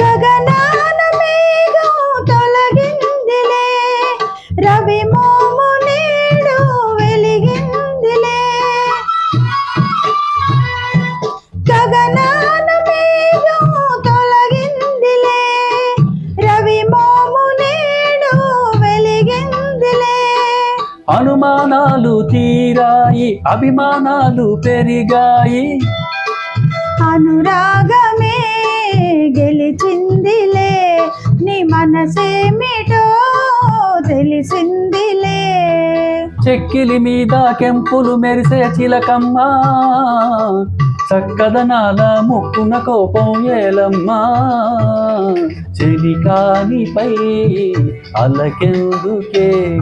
గగనాన మేఘం తొలగిందిలే. రవి మో అనుమానాలు తీరాయి అభిమానాలు పెరిగాయి. అనురాగమే గెలిచిందిలే నీ మనసేమిటో తెలిసిందిలే. చెక్కిలి మీద కెంపులు మెరిసే చిలకమ్మా చక్కదనాల ముక్కున కోపం ఏలమ్మా. చెలికానిపై అలకెందుకే?